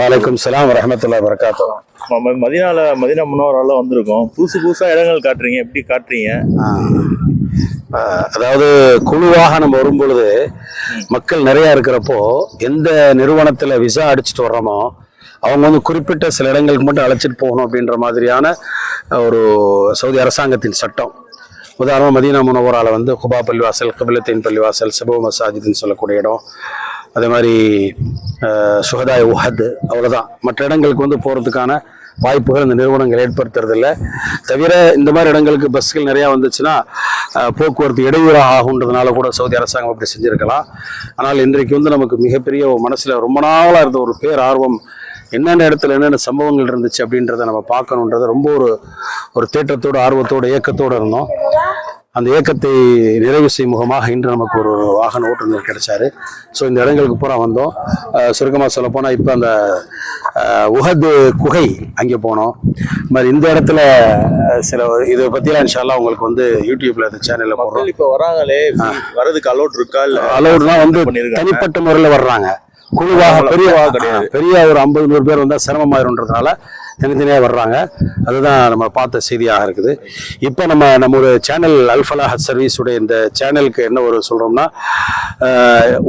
வலைக்கம் சலாம் வரமத்துல்லா வரகாத்தோ மதினால மதினா முன்னவரால வந்திருக்கோம். புதுசு புதுசா இடங்கள் காட்டுறீங்க. எப்படி காட்டுறீங்க? அதாவது குழுவாக நம்ம வரும் பொழுது மக்கள் நிறைய இருக்கிறப்போ எந்த நிறுவனத்தில் விசா அடிச்சுட்டு வர்றோமோ அவங்க வந்து குறிப்பிட்ட சில இடங்களுக்கு மட்டும் அழைச்சிட்டு போகணும் அப்படின்ற மாதிரியான ஒரு சவுதி அரசாங்கத்தின் சட்டம். உதாரணமாக மதீனா முனவரால வந்து குபா பள்ளிவாசல் கபிலத்தீன் பள்ளிவாசல் சபோ மசாஜித்னு சொல்லக்கூடிய இடம். அதே மாதிரி சுகதாய உஹத் அவ்வளோதான் மற்ற இடங்களுக்கு வந்து போகிறதுக்கான வாய்ப்புகள் இந்த நிறுவனங்கள் ஏற்படுத்துறதில்ல. தவிர இந்த மாதிரி இடங்களுக்கு பஸ்கள் நிறையா வந்துச்சுன்னா போக்குவரத்து இடையூறாக ஆகுன்றதுனால கூட சவுதி அரசாங்கம் அப்படி செஞ்சுருக்கலாம். ஆனால் இன்றைக்கு வந்து நமக்கு மிகப்பெரிய மனசில் ரொம்ப நாளாக இருந்த ஒரு பேர் ஆர்வம் என்னென்ன இடத்துல என்னென்ன சம்பவங்கள் இருந்துச்சு அப்படின்றத நம்ம பார்க்கணுன்றது ரொம்ப ஒரு ஒரு தேட்டத்தோடு ஆர்வத்தோடு ஏக்கத்தோடு இருந்தோம். அந்த ஏக்கத்தை நிறைவு செய்யும் முகமாக இன்று நமக்கு ஒரு வாகன ஓட்டுநர் கிடைச்சாரு. ஸோ இந்த இடங்களுக்கு பூரா வந்தோம். சுருக்கமாக சொல்ல போனால் இப்போ அந்த உஹது குகை அங்கே போனோம். மாதிரி இந்த இடத்துல சில இதை பற்றிலாம் இன்ஷால்லா உங்களுக்கு வந்து யூடியூப்ல இந்த சேனலில் போடுறோம். இப்ப வராங்களே வரதுக்கு அலோட் இருக்கா? இல்ல அலௌட்னா வந்து. தனிப்பட்ட முறையில் வர்றாங்க. குழுவாக பெரிய குழுவா கிடையாது. பெரிய ஒரு ஐம்பது நூறு பேர் வந்தால் சிரமமாயிருன்றதுனால தனித்தனியாக வர்றாங்க. அதுதான் நம்ம பார்த்த செய்தியாக இருக்குது. இப்போ நம்ம நம்மளோட சேனல் அல்ஃபலாஹ் சர்வீஸுடைய இந்த சேனலுக்கு என்ன ஒரு சொல்கிறோம்னா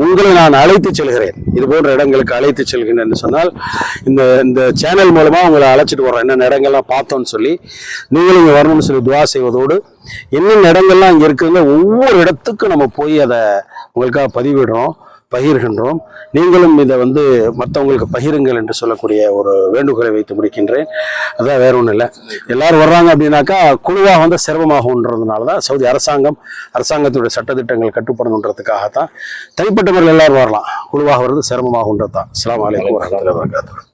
உங்களை நான் அழைத்து செல்கிறேன். இது போன்ற இடங்களுக்கு அழைத்து செல்கிறேன் என்று சொன்னால் இந்த இந்த சேனல் மூலமாக உங்களை அழைச்சிட்டு வர்றோம். என்னென்ன இடங்கள்லாம் பார்த்தோம்னு சொல்லி நீங்களும் இங்கே வரணும்னு சொல்லி துவா செய்வதோடு என்னென்ன இடங்கள்லாம் இங்கே இருக்குதுங்க ஒவ்வொரு இடத்துக்கும் நம்ம போய் அதை உங்களுக்காக பதிவிடுறோம். பகிர்கின்றோம். நீங்களும் இதை வந்து மற்றவங்களுக்கு பகிருங்கள் என்று சொல்லக்கூடிய ஒரு வேண்டுகோளை வைத்து முடிக்கின்றேன். அதான் வேற ஒன்றும் இல்லை. எல்லாரும் வர்றாங்க அப்படின்னாக்கா குழுவாக வந்து சிரமமாகுன்றதுனால தான் சவுதி அரசாங்கம் அரசாங்கத்துடைய சட்டத்திட்டங்கள் கட்டுப்படணுன்றதுக்காகத்தான் தனிப்பட்டவர்கள் எல்லாரும் வரலாம். குழுவாக வர்றது சிரமமாகுன்றது தான். இஸ்லாம் அலைக்கும் வரஹ்மத்துல்லாஹி